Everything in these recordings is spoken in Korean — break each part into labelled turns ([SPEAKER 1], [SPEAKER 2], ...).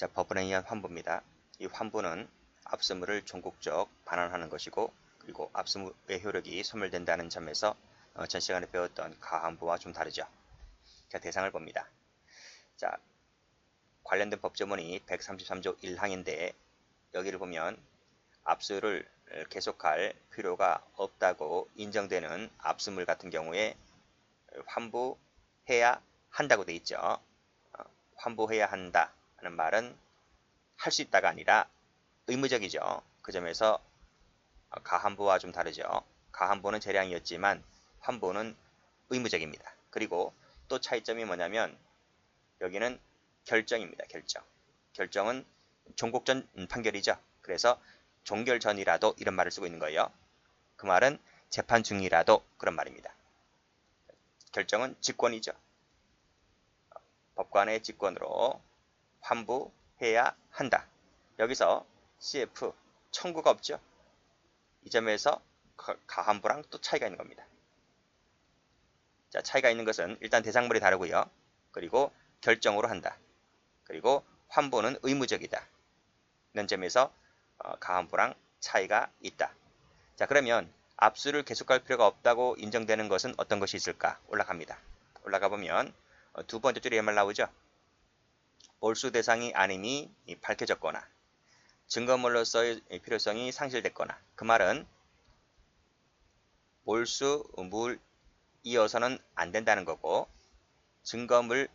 [SPEAKER 1] 자, 법원에 의한 환부입니다. 이 환부는 압수물을 종국적 반환하는 것이고 그리고 압수물의 효력이 소멸된다는 점에서 어, 전 시간에 배웠던 가환부와 좀 다르죠. 자, 대상을 봅니다. 자, 관련된 법조문이 133조 1항인데 여기를 보면 압수를 계속할 필요가 없다고 인정되는 압수물 같은 경우에 환부해야 한다고 돼 있죠. 어, 환부해야 한다 하는 말은 할 수 있다가 아니라 의무적이죠. 그 점에서 가한부와 좀 다르죠. 가한부는 재량이었지만 환부는 의무적입니다. 그리고 또 차이점이 뭐냐면 여기는 결정입니다. 결정. 결정은 종국전 판결이죠. 그래서 종결 전이라도 이런 말을 쓰고 있는 거예요. 그 말은 재판 중이라도 그런 말입니다. 결정은 직권이죠. 법관의 직권으로 환부해야 한다. 여기서 CF 청구가 없죠. 이 점에서 가한부랑 또 차이가 있는 겁니다. 자, 차이가 있는 것은 일단 대상물이 다르고요. 그리고 결정으로 한다. 그리고 환부는 의무적이다. 이런 점에서 어, 가한부랑 차이가 있다. 자, 그러면 압수를 계속할 필요가 없다고 인정되는 것은 어떤 것이 있을까? 올라갑니다. 올라가 보면 어, 두 번째 줄에 말 나오죠. 몰수 대상이 아님이 밝혀졌거나 증거물로서의 필요성이 상실됐거나 그 말은 몰수 물 이어서는 안 된다는 거고 증거물도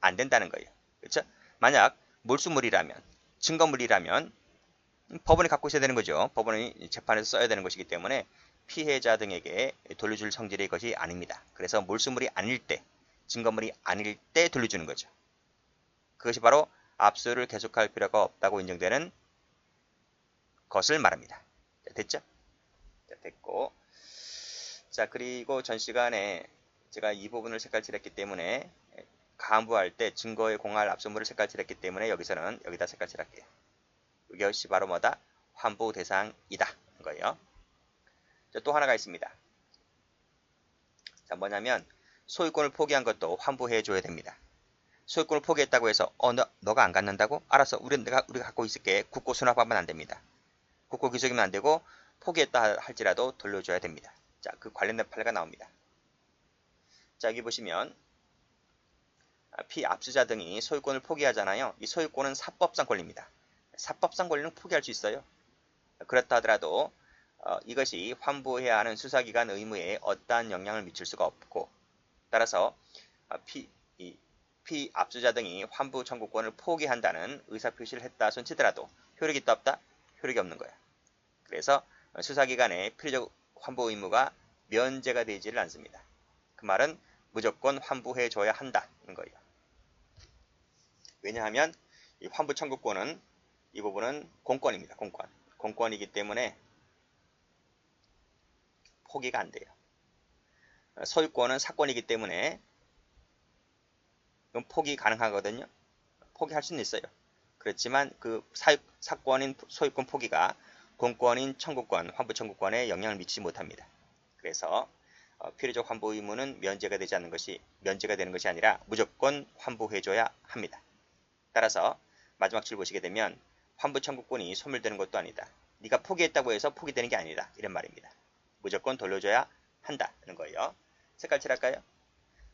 [SPEAKER 1] 안 된다는 거예요. 그렇죠? 만약 몰수물이라면 증거물이라면 법원이 갖고 있어야 되는 거죠. 법원이 재판에서 써야 되는 것이기 때문에 피해자 등에게 돌려줄 성질의 것이 아닙니다. 그래서 몰수물이 아닐 때, 증거물이 아닐 때 돌려주는 거죠. 그것이 바로 압수를 계속할 필요가 없다고 인정되는 것을 말합니다. 자, 됐죠? 자, 됐고. 자, 그리고 전 시간에 제가 이 부분을 색깔칠했기 때문에 간부할 때 증거에 공할 압수물을 색깔칠했기 때문에 여기서는 여기다 색깔칠할게요. 이것이 바로 뭐다? 환부 대상이다. 거예요. 자, 또 하나가 있습니다. 자, 뭐냐면 소유권을 포기한 것도 환부해 줘야 됩니다. 소유권을 포기했다고 해서 어 너, 너가 안 갖는다고? 알았어. 우리 내가 우리가 갖고 있을게. 국고 수납하면 안 됩니다. 국고 기속이면 안 되고 포기했다 할지라도 돌려줘야 됩니다. 자, 그 관련된 판례가 나옵니다. 자, 여기 보시면 아, 피압수자 등이 소유권을 포기하잖아요. 이 소유권은 사법상 권리입니다. 사법상 권리는 포기할 수 있어요. 그렇다 하더라도 어, 이것이 환부해야 하는 수사기관 의무에 어떠한 영향을 미칠 수가 없고 따라서 어, 피, 이, 피 압수자 등이 환부 청구권을 포기한다는 의사표시를 했다 손치더라도 효력이 있다 없다? 효력이 없는 거야. 그래서 수사기관의 필요적 환부 의무가 면제가 되지를 않습니다. 그 말은 무조건 환부해 줘야 한다는 거예요. 왜냐하면 이 환부 청구권은 이 부분은 공권입니다. 공권. 공권이기 때문에 포기가 안 돼요. 소유권은 사건이기 때문에 포기 가능하거든요. 포기할 수는 있어요. 그렇지만 그 사, 사건인 소유권 포기가 공권인 청구권, 환부 청구권에 영향을 미치지 못합니다. 그래서 어, 필요적 환부 의무는 면제가 되지 않는 것이 면제가 되는 것이 아니라 무조건 환부해줘야 합니다. 따라서 마지막 줄 보시게 되면 환부 청구권이 소멸되는 것도 아니다. 네가 포기했다고 해서 포기되는 게 아니다. 이런 말입니다. 무조건 돌려줘야 한다는 거예요. 색깔 칠할까요?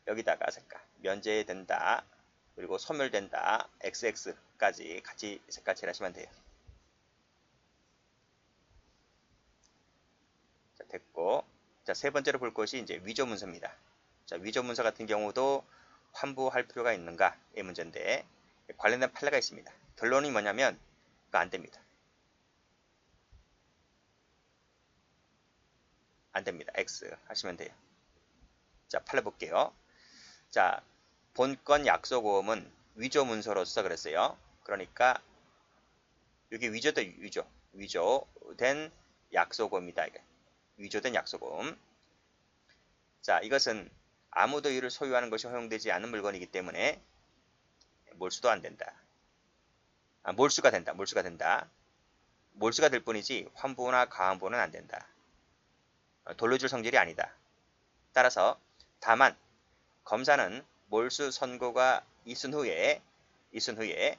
[SPEAKER 1] 여기다가 색깔 면제된다. 그리고 소멸된다. XX까지 같이 색깔 칠하시면 돼요. 자, 됐고 자, 세 번째로 볼 것이 이제 위조 문서입니다. 자, 위조 문서 같은 경우도 환부할 필요가 있는가의 문제인데 관련된 판례가 있습니다. 결론이 뭐냐면 안 됩니다. 안 됩니다. X 하시면 돼요. 자, 판례 볼게요. 자, 본건 약속보험은 위조 문서로서 그랬어요. 그러니까 여기 위조된 위조, 위조된 약속보험이다. 이게. 위조된 약속보험. 자, 이것은 아무도 이를 소유하는 것이 허용되지 않는 물건이기 때문에 몰수도 안 된다. 아, 몰수가 된다. 몰수가 된다. 몰수가 될 뿐이지 환부나 가환부는 안 된다. 어, 돌려줄 성질이 아니다. 따라서 다만 검사는 몰수 선고가 있은 후에 있은 후에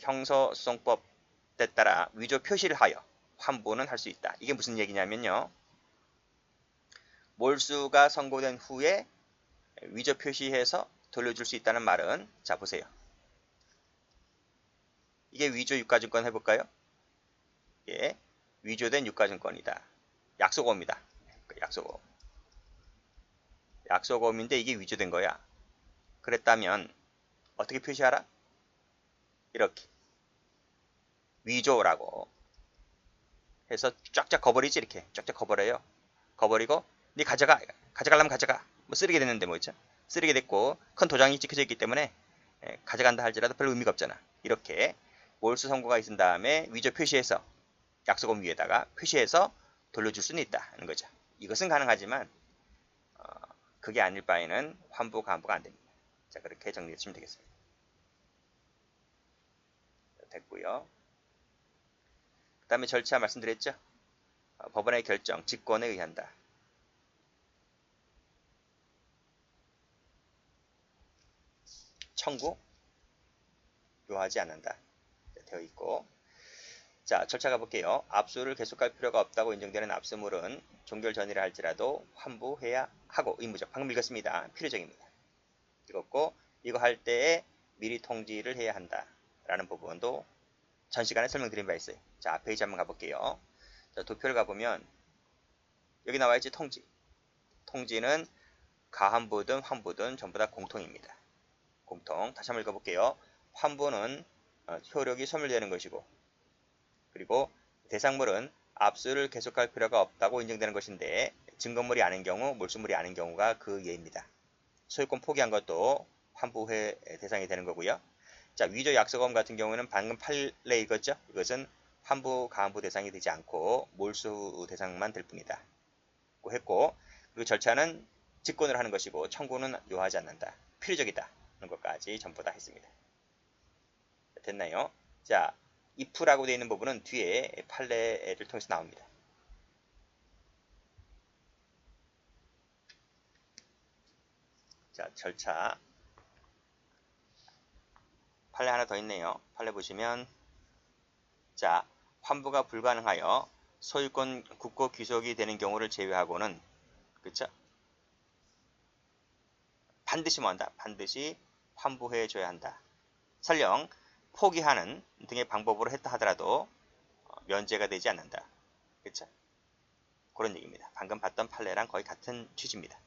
[SPEAKER 1] 형사소송법에 따라 위조 표시를 하여 환부는 할 수 있다. 이게 무슨 얘기냐면요. 몰수가 선고된 후에 위조 표시해서 돌려줄 수 있다는 말은 자 보세요. 이게 위조 유가증권 해볼까요? 예, 위조된 유가증권이다. 약속어입니다. 약속어. 약속어음인데 이게 위조된 거야. 그랬다면 어떻게 표시하라? 이렇게 위조라고 해서 쫙쫙 거버리지 이렇게 쫙쫙 거버려요. 거버리고 네 가져가 가져가려면 가져가 뭐 쓰레기 됐는데 뭐 있죠? 쓰레기 됐고 큰 도장이 찍혀져 있기 때문에 예, 가져간다 할지라도 별 의미가 없잖아. 이렇게 몰수 선고가 있은 다음에 위조 표시해서 약속음 위에다가 표시해서 돌려줄 수는 있다는 거죠. 이것은 가능하지만 어, 그게 아닐 바에는 환부 감부가 안 됩니다. 자 그렇게 정리해 주시면 되겠습니다. 됐고요. 그 다음에 절차 말씀드렸죠. 어, 법원의 결정, 직권에 의한다. 청구, 요하지 않는다. 되어 있고 자 절차 가볼게요. 압수를 계속할 필요가 없다고 인정되는 압수물은 종결 전이라 할지라도 환부해야 하고 의무적. 방금 읽었습니다. 필요적입니다. 읽었고 이거 할 때에 미리 통지를 해야 한다. 라는 부분도 전 시간에 설명드린 바 있어요. 자 페이지 한번 가볼게요. 자, 도표를 가보면 여기 나와있지 통지. 통지는 가환부든 환부든 전부 다 공통입니다. 공통. 다시 한번 읽어볼게요. 환부는 어, 효력이 소멸되는 것이고 그리고 대상물은 압수를 계속할 필요가 없다고 인정되는 것인데 증거물이 아닌 경우, 몰수물이 아닌 경우가 그 예입니다. 소유권 포기한 것도 환부회 대상이 되는 거고요. 자, 위조 약속음 같은 경우는 방금 판례 읽었죠? 이것은 환부, 가환부 대상이 되지 않고 몰수 대상만 될 뿐이다. 고 했고 그리고 절차는 직권을 하는 것이고 청구는 요하지 않는다. 필요적이다. 하는 것까지 전부 다 했습니다. 됐나요? 자, if라고 되어 있는 부분은 뒤에 판례를 통해서 나옵니다. 자, 절차. 판례 하나 더 있네요. 판례 보시면 자, 환부가 불가능하여 소유권 국고 귀속이 되는 경우를 제외하고는 그쵸? 반드시 뭐 한다? 반드시 환부해 줘야 한다. 설령 포기하는 등의 방법으로 했다 하더라도 어, 면제가 되지 않는다. 그렇죠? 그런 얘기입니다. 방금 봤던 판례랑 거의 같은 취지입니다.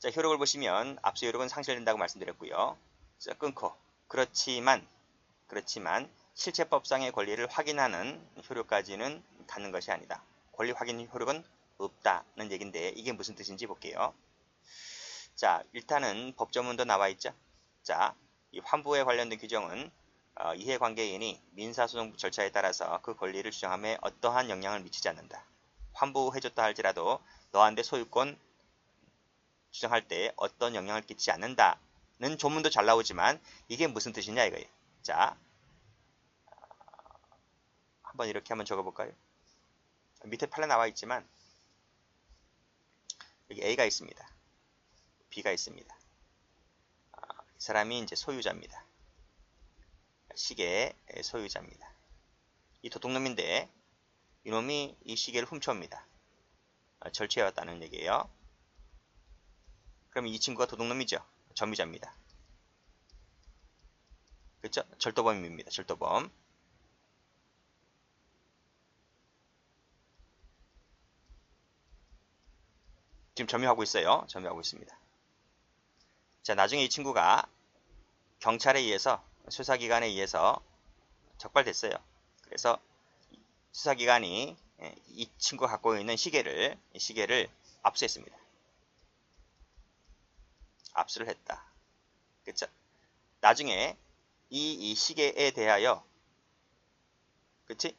[SPEAKER 1] 자, 효력을 보시면 앞서 효력은 상실된다고 말씀드렸고요. 자, 끊고 그렇지만 그렇지만 실체법상의 권리를 확인하는 효력까지는 갖는 것이 아니다. 권리 확인 효력은 없다는 얘기인데 이게 무슨 뜻인지 볼게요. 자, 일단은 법조문도 나와 있죠. 자, 이 환부에 관련된 규정은 어, 이해관계인이 민사소송 절차에 따라서 그 권리를 주장함에 어떠한 영향을 미치지 않는다. 환부해줬다 할지라도 너한테 소유권 주장할 때 어떤 영향을 끼치지 않는다는 조문도 잘 나오지만 이게 무슨 뜻이냐 이거예요. 자, 한번 이렇게 한번 적어볼까요? 밑에 판에 나와 있지만 여기 A가 있습니다. B가 있습니다. 사람이 이제 소유자입니다. 시계의 소유자입니다. 이 도둑놈인데 이놈이 이 시계를 훔쳐옵니다. 아, 절취해왔다는 얘기예요. 그럼 이 친구가 도둑놈이죠. 점유자입니다. 그렇죠? 절도범입니다. 절도범. 지금 점유하고 있어요. 점유하고 있습니다. 자, 나중에 이 친구가 경찰에 의해서 수사기관에 의해서 적발됐어요. 그래서 수사기관이 예, 이 친구가 갖고 있는 시계를 시계를 압수했습니다. 압수를 했다. 그쵸? 나중에 이, 이 시계에 대하여 그치?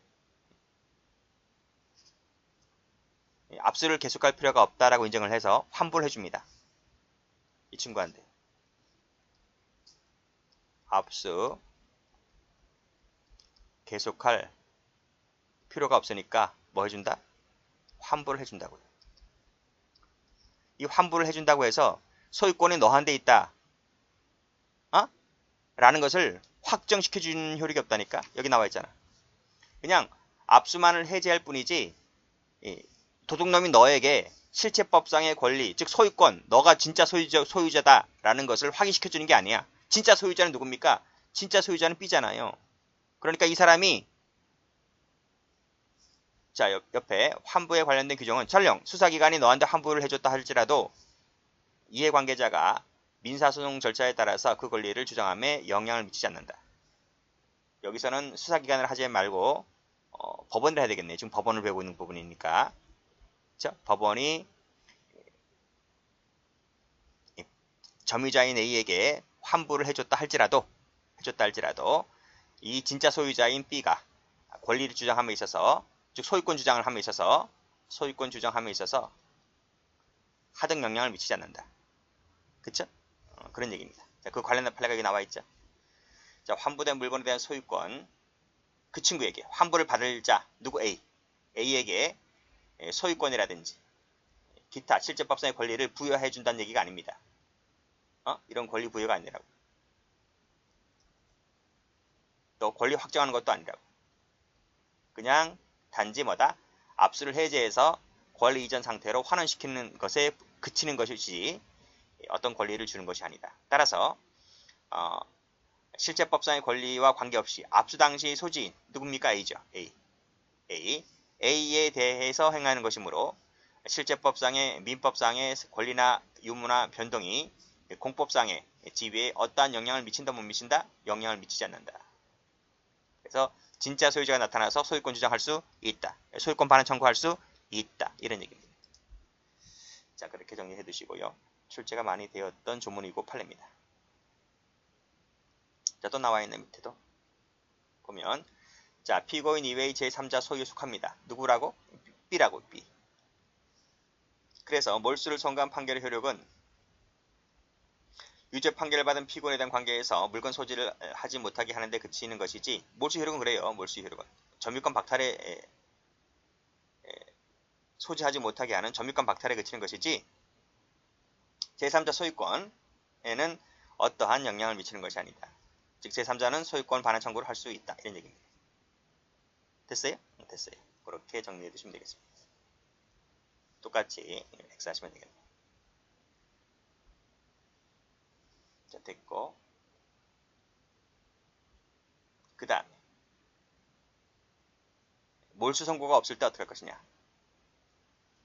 [SPEAKER 1] 압수를 계속할 필요가 없다라고 인정을 해서 환불을 해줍니다. 이 친구한테. 압수 계속할 필요가 없으니까 뭐 해준다? 환불을 해준다고요. 이 환불을 해준다고 해서 소유권이 너한테 있다. 라는 것을 확정시켜주는 효력이 없다니까. 여기 나와 있잖아. 그냥 압수만을 해제할 뿐이지 이 도둑놈이 너에게 실체법상의 권리, 즉 소유권, 너가 진짜 소유자, 소유자다라는 것을 확인시켜주는 게 아니야. 진짜 소유자는 누굽니까? 진짜 소유자는 B잖아요. 그러니까 이 사람이 자 옆, 옆에 환부에 관련된 규정은 설령 수사기관이 너한테 환부를 해줬다 할지라도 이해관계자가 민사소송 절차에 따라서 그 권리를 주장함에 영향을 미치지 않는다. 여기서는 수사기관을 하지 말고 어, 법원을 해야 되겠네. 지금 법원을 배우고 있는 부분이니까. 그렇죠? 법원이 점유자인 A에게 환부를 해줬다 할지라도 해줬다 할지라도 이 진짜 소유자인 B가 권리를 주장함에 있어서 즉 소유권 주장을 함에 있어서 소유권 주장함에 있어서 하등 영향을 미치지 않는다. 그쵸? 어, 그런 얘기입니다. 자, 그 관련된 판례가 여기 나와 있죠. 자, 환부된 물건에 대한 소유권 그 친구에게 환부를 받을 자 누구 A A에게 소유권이라든지 기타 실제법상의 권리를 부여해 준다는 얘기가 아닙니다. 어? 이런 권리 부여가 아니라고. 또 권리 확정하는 것도 아니라고. 그냥 단지 뭐다? 압수를 해제해서 권리 이전 상태로 환원시키는 것에 그치는 것이지 어떤 권리를 주는 것이 아니다. 따라서 어, 실제법상의 권리와 관계없이 압수 당시 소지인 누굽니까? A죠. A. A. A에 대해서 행하는 것이므로 실제법상의 민법상의 권리나 유무나 변동이 공법상의 지위에 어떠한 영향을 미친다 못 미친다? 영향을 미치지 않는다. 그래서 진짜 소유자가 나타나서 소유권 주장할 수 있다. 소유권 반환 청구할 수 있다. 이런 얘기입니다. 자 그렇게 정리해 두시고요. 출제가 많이 되었던 조문이고 판례입니다. 자, 또 나와 있는 밑에도 보면 자, 피고인 이외의 제3자 소유에 속합니다. 누구라고? B라고, B. 그래서 몰수를 선고한 판결의 효력은 유죄 판결을 받은 피고인에 대한 관계에서 물건 소지를 하지 못하게 하는데 그치는 것이지 몰수 효력은 그래요. 몰수 효력은 점유권 박탈에 소지하지 못하게 하는 점유권 박탈에 그치는 것이지 제3자 소유권에는 어떠한 영향을 미치는 것이 아니다. 즉 제3자는 소유권 반환 청구를 할 수 있다. 이런 얘기입니다. 됐어요? 됐어요. 그렇게 정리해 두시면 되겠습니다. 똑같이 X 하시면 되겠네요. 자, 됐고 그 다음에 몰수 선고가 없을 때 어떻게 할 것이냐?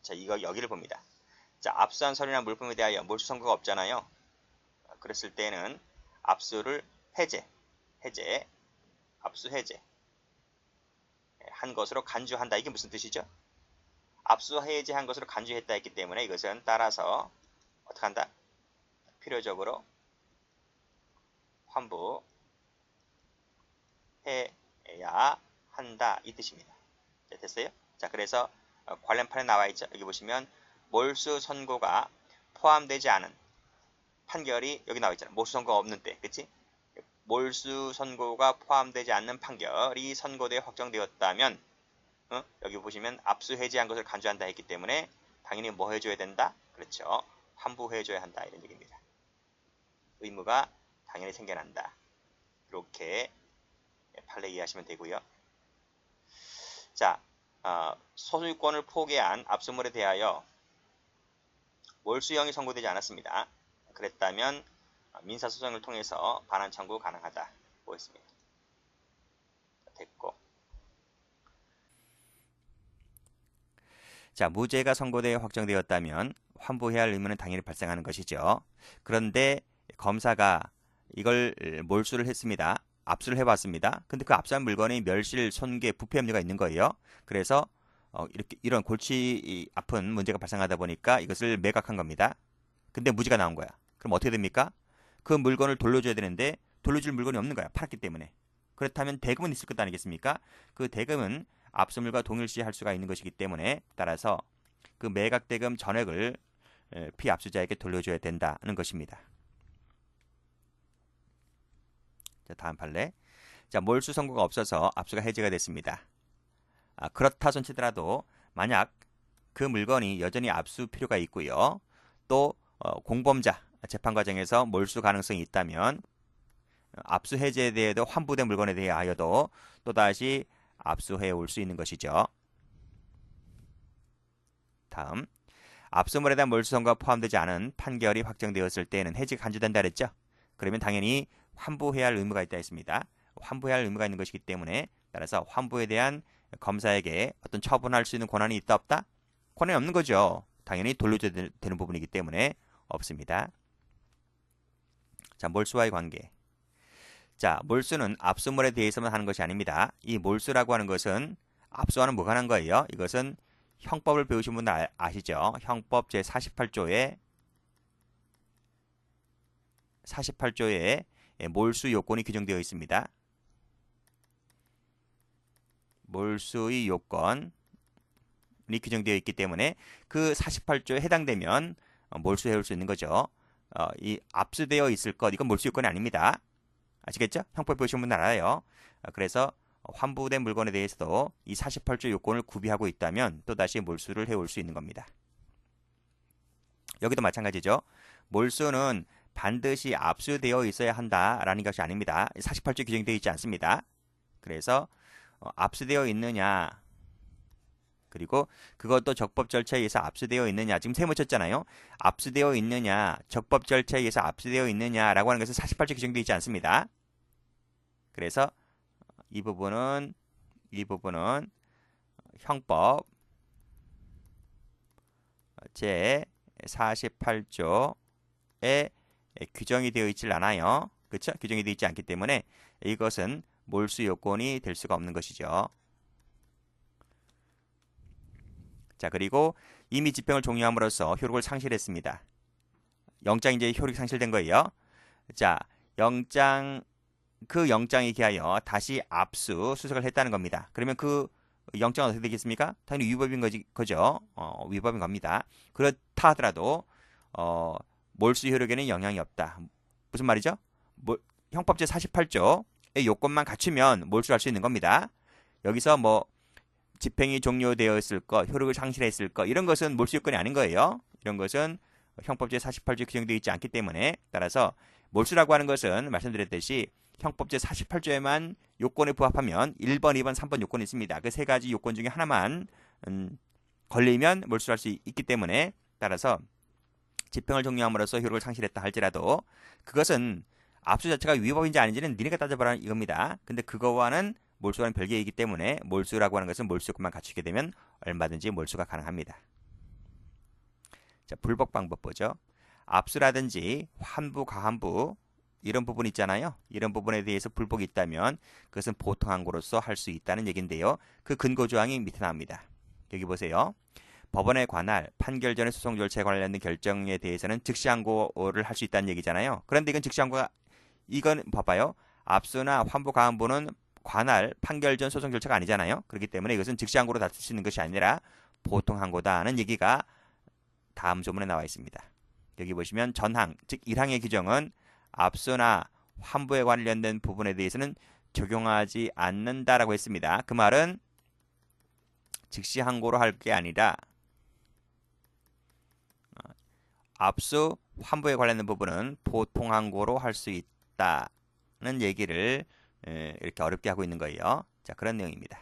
[SPEAKER 1] 자 이거 여기를 봅니다. 자 압수한 서류나 물품에 대하여 몰수 선고가 없잖아요. 그랬을 때는 압수를 해제 해제 압수 해제 한 것으로 간주한다. 이게 무슨 뜻이죠? 압수 해제한 것으로 간주했다 했기 때문에 이것은 따라서 어떻게 한다? 필요적으로 환부 해야 한다 이 뜻입니다. 자, 됐어요? 자 그래서 어, 관련판에 나와 있죠. 여기 보시면 몰수 선고가 포함되지 않은 판결이 여기 나와 있잖아요. 몰수 선고가 없는 때, 그치? 몰수 선고가 포함되지 않는 판결이 선고되어 확정되었다면 어? 여기 보시면 압수 해지한 것을 간주한다 했기 때문에 당연히 뭐 해줘야 된다? 그렇죠. 환부해줘야 한다 이런 얘기입니다. 의무가 당연히 생겨난다. 이렇게 판례 이해하시면 되고요. 자, 어, 소유권을 포기한 압수물에 대하여 몰수형이 선고되지 않았습니다. 그랬다면 민사소송을 통해서 반환 청구 가능하다. 보였습니다. 됐고. 자, 무죄가 선고되어 확정되었다면 환부해야 할 의무는 당연히 발생하는 것이죠. 그런데 검사가 이걸 몰수를 했습니다. 압수를 해봤습니다. 근데 그 압수한 물건이 멸실, 손괴, 부패 염려가 있는 거예요. 그래서 어, 이렇게 이런 골치 아픈 문제가 발생하다 보니까 이것을 매각한 겁니다. 근데 무지가 나온 거야. 그럼 어떻게 됩니까? 그 물건을 돌려줘야 되는데 돌려줄 물건이 없는 거야. 팔았기 때문에. 그렇다면 대금은 있을 것 아니겠습니까? 그 대금은 압수물과 동일시 할 수가 있는 것이기 때문에 따라서 그 매각 대금 전액을 피압수자에게 돌려줘야 된다는 것입니다. 자, 다음 판례. 자, 몰수 선고가 없어서 압수가 해제가 됐습니다. 아, 그렇다 손치더라도 만약 그 물건이 여전히 압수 필요가 있고요. 또 어, 공범자 재판 과정에서 몰수 가능성이 있다면 압수 해제에 대해도 환부된 물건에 대하여도 또다시 압수해 올 수 있는 것이죠. 다음 압수물에 대한 몰수 선고가 포함되지 않은 판결이 확정되었을 때에는 해지가 간주된다 그랬죠. 그러면 당연히 환부해야 할 의무가 있다 했습니다. 환부해야 할 의무가 있는 것이기 때문에 따라서 환부에 대한 검사에게 어떤 처분할 수 있는 권한이 있다 없다? 권한이 없는 거죠. 당연히 돌려줘야 되는 부분이기 때문에 없습니다. 자, 몰수와의 관계. 자, 몰수는 압수물에 대해서만 하는 것이 아닙니다. 이 몰수라고 하는 것은 압수와는 무관한 거예요. 이것은 형법을 배우신 분들 아시죠? 형법 제 48조에 48조에 몰수 요건이 규정되어 있습니다. 몰수의 요건이 규정되어 있기 때문에 그 48조에 해당되면 몰수해 올 수 있는 거죠. 어, 이 압수되어 있을 것 이건 몰수 요건이 아닙니다. 아시겠죠? 형법 보시는 분들 알아요. 어, 그래서 환부된 물건에 대해서도 이 48조 요건을 구비하고 있다면 또다시 몰수를 해올 수 있는 겁니다. 여기도 마찬가지죠. 몰수는 반드시 압수되어 있어야 한다라는 것이 아닙니다. 48조 규정되어 있지 않습니다. 그래서 어, 압수되어 있느냐 그리고 그것도 적법 절차에 의해서 압수되어 있느냐 지금 세 묻혔잖아요. 압수되어 있느냐 적법 절차에 의해서 압수되어 있느냐라고 하는 것은 48조 규정되어 있지 않습니다. 그래서 이 부분은 이 부분은 형법 제 48조에 규정이 되어 있질 않아요. 그렇죠? 규정이 되어 있지 않기 때문에 이것은 몰수 요건이 될 수가 없는 것이죠. 자, 그리고 이미 집행을 종료함으로써 효력을 상실했습니다. 영장 이제 효력이 상실된 거예요. 자, 영장 그 영장에 기하여 다시 압수 수색을 했다는 겁니다. 그러면 그 영장은 어떻게 되겠습니까? 당연히 위법인 거지, 거죠. 어, 위법인 겁니다. 그렇다 하더라도 어, 몰수 효력에는 영향이 없다. 무슨 말이죠? 뭐, 형법 제 48조의 요건만 갖추면 몰수할 수 있는 겁니다. 여기서 뭐 집행이 종료되었을 것, 효력을 상실했을 것 이런 것은 몰수 요건이 아닌 거예요. 이런 것은 형법 제 48조에 규정되어 있지 않기 때문에 따라서 몰수라고 하는 것은 말씀드렸듯이 형법 제 48조에만 요건에 부합하면 1번, 2번, 3번 요건이 있습니다. 그 세 가지 요건 중에 하나만 음, 걸리면 몰수할 수 있기 때문에 따라서 집행을 종료함으로써 효력을 상실했다 할지라도 그것은 압수 자체가 위법인지 아닌지는 니네가 따져보라 이겁니다. 근데 그거와는 몰수와는 별개이기 때문에 몰수라고 하는 것은 몰수요건만 갖추게 되면 얼마든지 몰수가 가능합니다. 자, 불복 방법 보죠. 압수라든지 환부, 가환부 이런 부분 있잖아요. 이런 부분에 대해서 불복이 있다면 그것은 보통 항고로서 할 수 있다는 얘긴데요. 그 근거 조항이 밑에 나옵니다. 여기 보세요. 법원에 관할 판결 전의 소송 절차에 관련된 결정에 대해서는 즉시 항고를 할 수 있다는 얘기잖아요. 그런데 이건 즉시 항고가 이건 봐봐요. 압수나 환부 가환부는 관할 판결 전 소송 절차가 아니잖아요. 그렇기 때문에 이것은 즉시 항고로 다툴 수 있는 것이 아니라 보통 항고다는 얘기가 다음 조문에 나와 있습니다. 여기 보시면 전항, 즉 1항의 규정은 압수나 환부에 관련된 부분에 대해서는 적용하지 않는다라고 했습니다. 그 말은 즉시 항고로 할 게 아니라 어, 압수 환부에 관련된 부분은 보통 항고로 할 수 있다는 얘기를 이렇게 어렵게 하고 있는 거예요. 자, 그런 내용입니다.